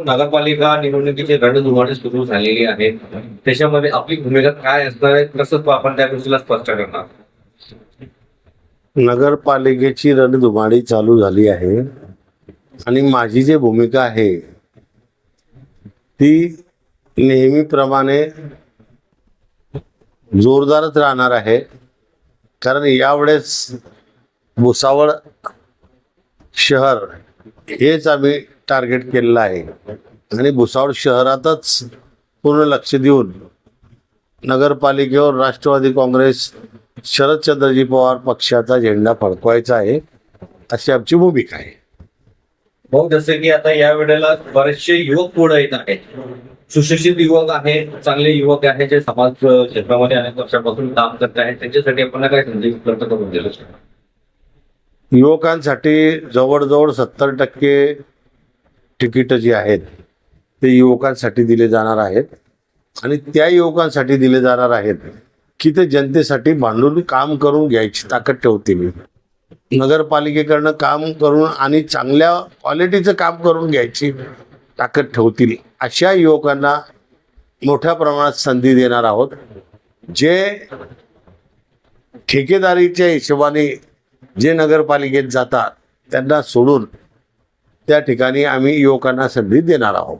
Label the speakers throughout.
Speaker 1: नगरपालिका निवडणुकीची रणधुमाळी सुरू झालेली आहे त्याच्यामध्ये आपली भूमिका काय असणार आहे? तसंच आपण त्या गोष्टीला स्पष्ट करणार.
Speaker 2: नगरपालिकेची रणधुमाळी चालू झाली आहे. आणि माझी जी भूमिका आहे ती नेहमीप्रमाणे जोरदारच राहणार आहे. कारण यावेळेस भुसावळ शहर हेच आम्ही टार्गेट केलेलं आहे. आणि भुसावळ शहरातच पूर्ण लक्ष देऊन नगरपालिकेवर राष्ट्रवादी काँग्रेस शरदचंद्रजी पवार पक्षाचा झेंडा फडकवायचा आहे अशी आमची भूमिका आहे.
Speaker 1: भाऊ जसे की आता या वेळेला बरेचसे युवक पुढे येत आहेत. सुशिक्षित युवक आहेत चांगले युवक आहेत जे समाज क्षेत्रामध्ये अनेक वर्षापासून काम करत आहेत. त्यांच्यासाठी आपण काय संधी उपलब्ध करून दिलं
Speaker 2: युवकांसाठी जवळजवळ सत्तर टक्के तिकीटं जी आहेत ते युवकांसाठी दिले जाणार आहेत. आणि त्या युवकांसाठी दिले जाणार आहेत की ते जनतेसाठी भांडून काम करून घ्यायची ताकद ठेवते मी. नगरपालिकेकडनं काम करून आणि चांगल्या क्वालिटीचं काम करून घ्यायची ताकद ठेवतील अशा युवकांना मोठ्या प्रमाणात संधी देणार आहोत. जे ठेकेदारीच्या हिशोबाने जे नगरपालिकेत जातात त्यांना सोडून त्या ठिकाणी आम्ही युवकांना संधी देणार आहोत.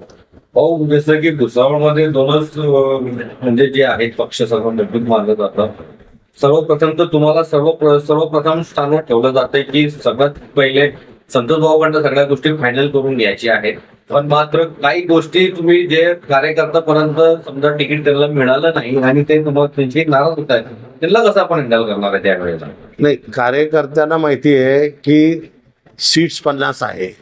Speaker 1: भाऊ जसं की भुसावळमध्ये दोनच म्हणजे जे आहेत पक्ष सर्व मजबूत मानलं जातं सर्वप्रथम तर तुम्हाला सर्व सर्वप्रथम स्थानावर ठेवलं जातंय की सगळ्यात पहिले संतोष भाऊकडनं सगळ्या गोष्टी फायनल करून घ्यायची आहेत. पण मात्र काही गोष्टी तुम्ही जे कार्यकर्त्यापर्यंत समजा तिकीट त्यांना मिळालं नाही आणि ते तुम्हाला त्यांची नाराज होत आहेत त्यांना कसं आपण हँडल करणार आहे त्यावेळेला?
Speaker 2: नाही कार्यकर्त्यांना माहिती आहे की सीट्स पन्नास आहे.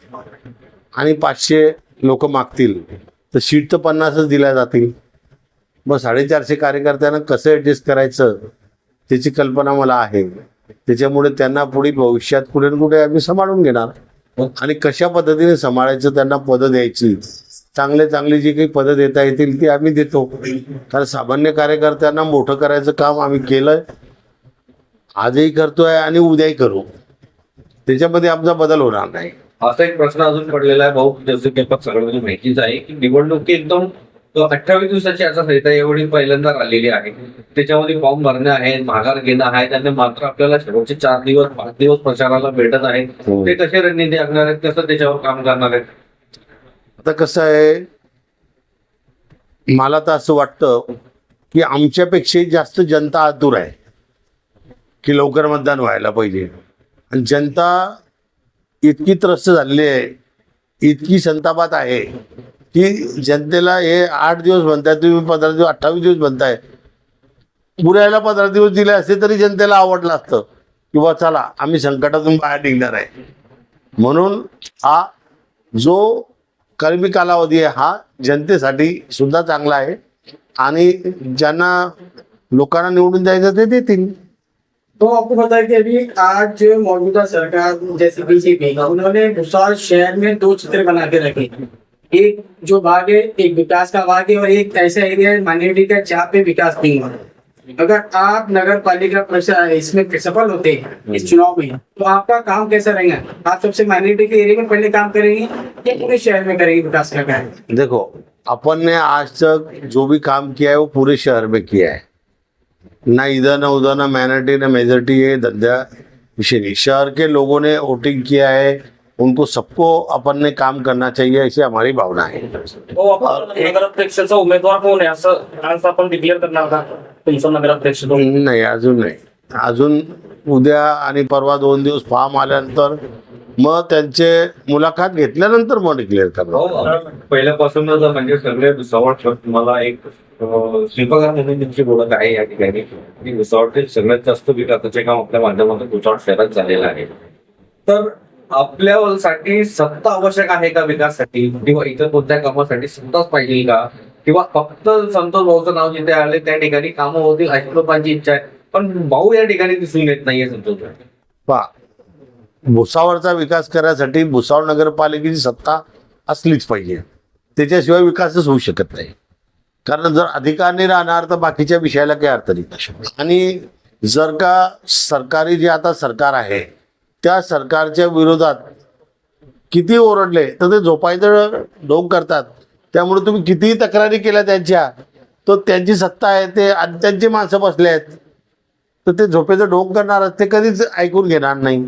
Speaker 2: आणि पाचशे लोक मागतील. तर सीट तर पन्नासच दिल्या जातील. मग साडेचारशे कार्यकर्त्यांना कसं ॲडजस्ट करायचं? त्याची कल्पना मला आहे. त्याच्यामुळे त्यांना पुढील भविष्यात कुठे ना कुठे आम्ही सांभाळून घेणार. आणि कशा पद्धतीने सांभाळायचं त्यांना पदं द्यायची? चांगले चांगली जी काही पदं देता येतील ती आम्ही देतो. कारण सामान्य कार्यकर्त्यांना मोठं करायचं काम आम्ही केलंय. आजही करतोय आणि उद्याही करू. त्याच्यामध्ये आमचा बदल होणार नाही.
Speaker 1: असा एक प्रश्न अजून पडलेला आहे भाऊ जसं की सगळ्यांना माहितीच आहे की निवडणूक एकदम अठ्ठावीस दिवसाची आचारसंहिता एवढी पहिल्यांदा आलेली आहे. त्याच्यामध्ये फॉर्म भरणे आहे माघार घेणं आहे त्यांना मात्र आपल्याला शेवटचे चार दिवस पाच दिवस प्रचाराला भेटत आहेत.
Speaker 2: हो.
Speaker 1: ते कसे रणनीती आखणार आहेत कसं त्याच्यावर काम करणार आहेत?
Speaker 2: आता कसं आहे मला तर असं वाटतं की आमच्यापेक्षाही जास्त जनता आतुर आहे की लवकर मतदान व्हायला पाहिजे. जनता इतकी त्रस्त झालेली आहे इतकी संतापात आहे की जनतेला हे आठ दिवस म्हणताय तुम्ही पंधरा दिवस अठ्ठावीस दिवस म्हणताय. पुऱ्याला पंधरा दिवस दिले असते तरी जनतेला आवडलं असतं किंवा चला आम्ही संकटातून बाहेर निघणार आहे. म्हणून हा जो कर्मी कालावधी आहे हा जनतेसाठी सुद्धा चांगला आहे. आणि ज्यांना लोकांना निवडून द्यायचं ते देतील.
Speaker 3: तो आपको पता है कि अभी आज मौजूदा सरकार, जैसे बीजेपी, उन्होंने भुसावल शहर में दो चित्र बना के रखे एक जो भाग है, एक विकास का भाग है और एक ऐसा एरिया है माइनॉरिटी का, जहाँ पे विकास नहीं हुआ। अगर आप नगर पालिका इसमें सफल होते हैं इस चुनाव में तो आपका काम कैसा रहेगा? आप सबसे माइनॉरिटी के एरिया में पहले काम करेंगे या पूरे शहर में करेंगे विकास का कार्य
Speaker 2: देखो, अपन ने आज तक जो भी काम किया है, वो पूरे शहर में किया है। ना इधर ना उधर ना माइनॉरिटी ना मेजोरिटी है धंधा विषय नहीं। शहर के लोगों ने वोटिंग किया है उनको सबको अपन ने काम करना चाहिए ऐसी हमारी भावना है।
Speaker 4: तो उम्मीदवार नगराध्यक्षाचा उमेदवार कोण आहे असं आज आपण डिक्लेअर करणार का तुमचा नगराध्यक्ष तो
Speaker 2: नाही अजून नाही। अजून उद्या आणि परवा दोन दिवस फॉर्म आल्यानंतर मग त्यांचे मुलाखत घेतल्यानंतर मग डिक्लेअर करणार.
Speaker 1: हो, हो. पहिल्यापासून पहिल्यापासूनच म्हणजे सगळे भुसावळ तुम्हाला एक अ, शिल्पकार म्हणून तुमची आहे या ठिकाणी. की भुसावळचे सगळ्यात जास्त विकासाचे काम आपल्या माध्यमातून भुसावळ शहरात झालेलं आहे. तर आपल्यासाठी सत्ता आवश्यक आहे का विकासासाठी? किंवा इतर कोणत्या कामासाठी सत्ताच पाहिजे का? किंवा फक्त संतोष भाऊचं नाव जिथे आले त्या ठिकाणी कामं होतील अशी लोकांची इच्छा आहे. पण भाऊ या ठिकाणी दिसून येत नाहीये संतोष
Speaker 2: भुसावळचा विकास करण्यासाठी भुसावळ नगरपालिकेची सत्ता असलीच पाहिजे. त्याच्याशिवाय विकासच होऊ शकत नाही. कारण जर अधिकार नाही राहणार तर बाकीच्या विषयाला काही अर्थ नाही. आणि जर का सरकारी जे आता सरकार आहे त्या सरकारच्या विरोधात किती ओरडले तर ते झोपायचं ढोंग करतात. त्यामुळे तुम्ही कितीही तक्रारी केल्या त्यांच्या तर त्यांची सत्ता आहे ते आणि त्यांची माणसं बसले आहेत. तर ते झोपेचं ढोंग करणार ते कधीच ऐकून घेणार नाही.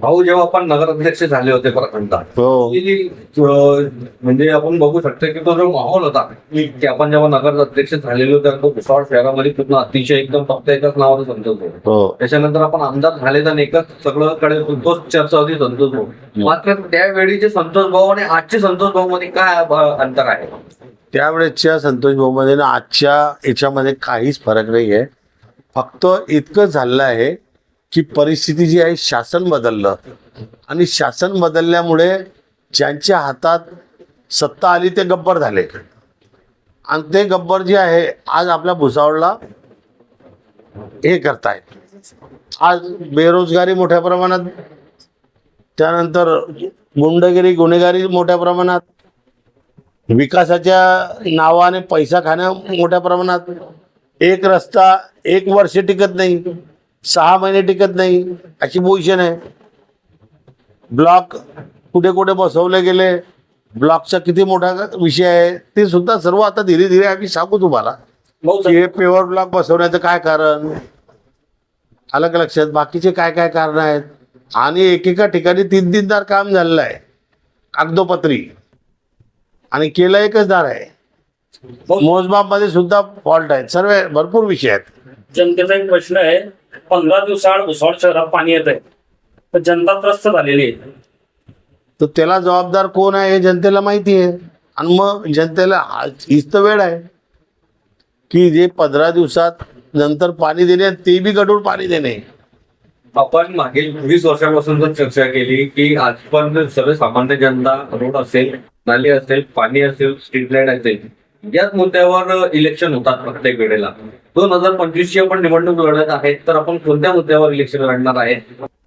Speaker 1: भाऊ जेव्हा आपण नगराध्यक्ष झाले होते प्रखंडात
Speaker 2: हो.
Speaker 1: की, अं, म्हणजे आपण बघू शकतो की तो जो माहोल होता की आपण जेव्हा नगराध्यक्ष झालेलो तो भुसावळ शहरामध्ये पूर्ण अतिशय एकदम फक्त एकाच नावाचं संतोष भाऊ
Speaker 2: हो.
Speaker 1: त्याच्यानंतर आपण आमदार झाले तर एकच सगळंकडे तोच चर्चा होती संतोष भाऊ. मात्र त्यावेळीचे संतोष भाऊ आणि आजचे संतोष भाऊ मध्ये काय अं, अंतर आहे?
Speaker 2: त्यावेळेसच्या संतोष भाऊमध्ये ना आजच्या याच्यामध्ये काहीच फरक नाही आहे फक्त इतकं झालेलं आहे की परिस्थिती जी आहे शासन बदललं. आणि शासन बदलल्यामुळे ज्यांच्या हातात सत्ता आली ते गब्बर झाले. आणि ते गब्बर जे आहे आज आपल्या भुसावळला हे करतायत. आज बेरोजगारी मोठ्या प्रमाणात त्यानंतर गुंडगिरी गुन्हेगारी मोठ्या प्रमाणात विकासाच्या नावाने पैसा खाण्या मोठ्या प्रमाणात एक रस्ता एक वर्ष टिकत नाही सहा महिने टिकत नाही अशी पोझिशन आहे. ब्लॉक कुठे कुठे बसवले गेले ब्लॉकचा किती मोठा विषय आहे ते सुद्धा सर्व आता धीरे धीरे आम्ही सांगू तुम्हाला. की हे पेवर ब्लॉक बसवण्याचं काय कारण? आलं का लक्षात बाकीचे काय काय कारण आहेत? आणि एकेका ठिकाणी तीन तीनदार काम झालेलं आहे. कागदोपत्री. आणि केलं एकच दार आहे. मोजमापमध्ये सुद्धा फॉल्ट आहेत. सर्व भरपूर विषय आहेत.
Speaker 4: जनतेचा एक प्रश्न आहे पंधरा दिवसाआड भुसावळ शहरात पाणी येत आहे. तर जनता त्रस्त झालेली आहे.
Speaker 2: तर त्याला जबाबदार कोण आहे हे जनतेला माहिती आहे. आणि मग जनतेला हा- हीच तर वेळ आहे की जे पंधरा दिवसात नंतर पाणी देणे ते बी गढूळ पाणी देणे.
Speaker 1: आपण मागील वीस वर्षापासून जर चर्चा केली की आज पण सर्वसामान्य जनता रोड असेल नाली असेल पाणी असेल स्ट्रीट लाइट असेल याच मुद्द्यावर इलेक्शन होतात प्रत्येक वेळेला. दोन हजार पंचवीसची आपण निवडणूक लढत आहेत तर आपण कोणत्या मुद्द्यावर इलेक्शन लढणार आहे?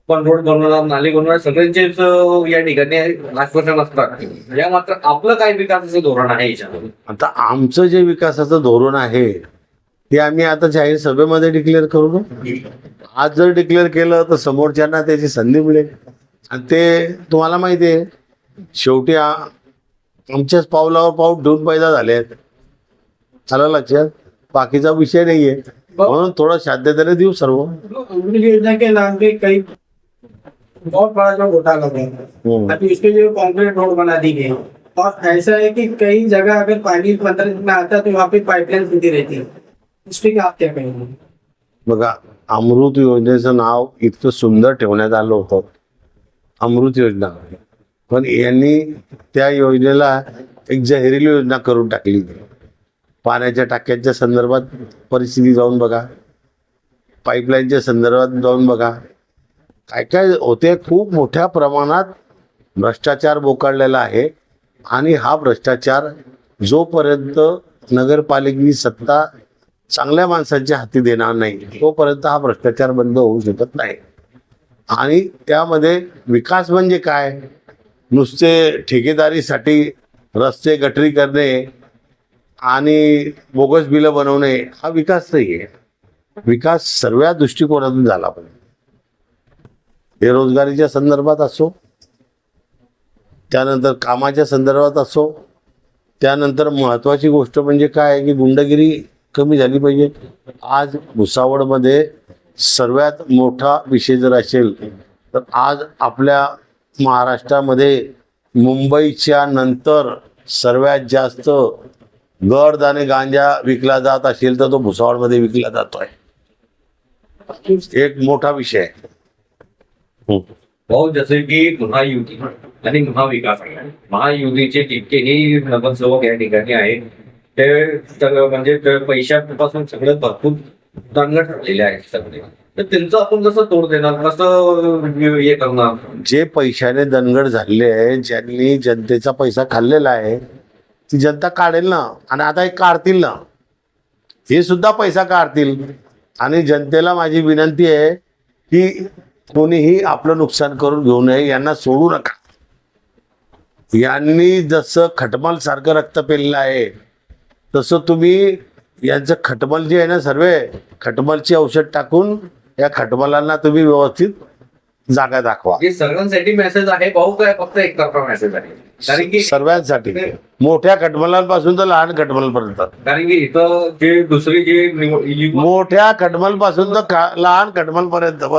Speaker 1: पण रोड बनवणार नाली बनवणार सगळ्यांचेच या ठिकाणी आश्वासन असतात. या मात्र आपलं काय विकासाचं धोरण आहे याच्यामध्ये?
Speaker 2: आता आमचं जे विकासाचं धोरण आहे ते आम्ही आता जाहीर सभेमध्ये डिक्लेअर करू आज जर डिक्लेअर केलं तर समोरच्यांना त्याची संधी मिळेल. आणि ते तुम्हाला माहिती आहे शेवटी आमच्याच पावलावर पाऊल ठेवून पैदा झाले आहेत आलं लक्षात बाकीचा विषय नाहीये. म्हणून थोडं साध्यतेने देऊ सर्व.
Speaker 3: अमृत योजना के नाम पे कई बहुत बड़ा जो घोटाला हुआ है
Speaker 2: हम्म.
Speaker 3: अभी उसके लिए कॉन्क्रीट रोड बना दी गई और ऐसा है कि कई जगह अगर पानी पंद्रह दिन में आता है तो वहाँ पे पाइपलाइन खुलती रहती है। उस पर आप क्या कहेंगे?
Speaker 2: बघा अमृत योजनेचं नाव इतकं सुंदर ठेवण्यात आलं होतं. अमृत योजना. पण यांनी त्या योजनेला एक जहिरीली योजना करून टाकली. पाण्याच्या टाक्यांच्या संदर्भात परिस्थिती जाऊन बघा. पाईपलाईनच्या संदर्भात जाऊन बघा. काय काय होते खूप मोठ्या प्रमाणात भ्रष्टाचार बोकाळलेला आहे. आणि हा भ्रष्टाचार जोपर्यंत नगरपालिकेची सत्ता चांगल्या माणसांच्या हाती देणार नाही तोपर्यंत हा भ्रष्टाचार बंद होऊ शकत नाही. आणि त्यामध्ये विकास म्हणजे काय? नुसते ठेकेदारीसाठी रस्ते गटरी करणे आणि बोगस बिलं बनवणे हा विकास नाही आहे विकास सर्व दृष्टिकोनातून झाला पाहिजे. बेरोजगारीच्या संदर्भात असो त्यानंतर कामाच्या संदर्भात असो त्यानंतर महत्त्वाची गोष्ट म्हणजे काय आहे की गुंडगिरी कमी झाली पाहिजे. आज भुसावळमध्ये सर्वात मोठा विषय जर असेल तर आज आपल्या महाराष्ट्रामध्ये मुंबईच्या नंतर सर्वात जास्त गड आणि गांजा विकला जात असेल तर तो भुसावळमध्ये विकला जातोय. एक मोठा विषय.
Speaker 1: भाऊ जसे की महायुती आणि महाविकास महायुतीचे जितकेही नगरसेवक या ठिकाणी आहेत ते म्हणजे पैशापासून सगळे भरपूर दांगट झालेले आहेत सगळे. तर त्यांचं आपण कसं तोड देणार कसं हे करणार.
Speaker 2: जे पैशाने दणगड झालेले आहे ज्यांनी जनतेचा पैसा खाल्लेला आहे ती जनता काढेल ना आणि आता हे काढतील ना. हे सुद्धा पैसा काढतील. आणि जनतेला माझी विनंती आहे की कोणीही आपलं नुकसान करून घेऊ नये यांना सोडू नका. यांनी जसं खटमल सारखं रक्त पेललं आहे तसं तुम्ही यांचं खटमल जे आहे ना सर्व खटमलची औषध टाकून या खटमलांना तुम्ही व्यवस्थित जागा दाखवा.
Speaker 1: सगळ्यांसाठी मेसेज आहे. भाऊ काय फक्त एकतर्फा मेसेज आहे. कारण की
Speaker 2: सर्वांसाठी. मोठ्या खटमलांपासून तर लहान खटमलपर्यंत.
Speaker 1: कारण की इथं जे दुसरी जे
Speaker 2: मोठ्या खटमलपासून तर लहान खटमल पर्यंत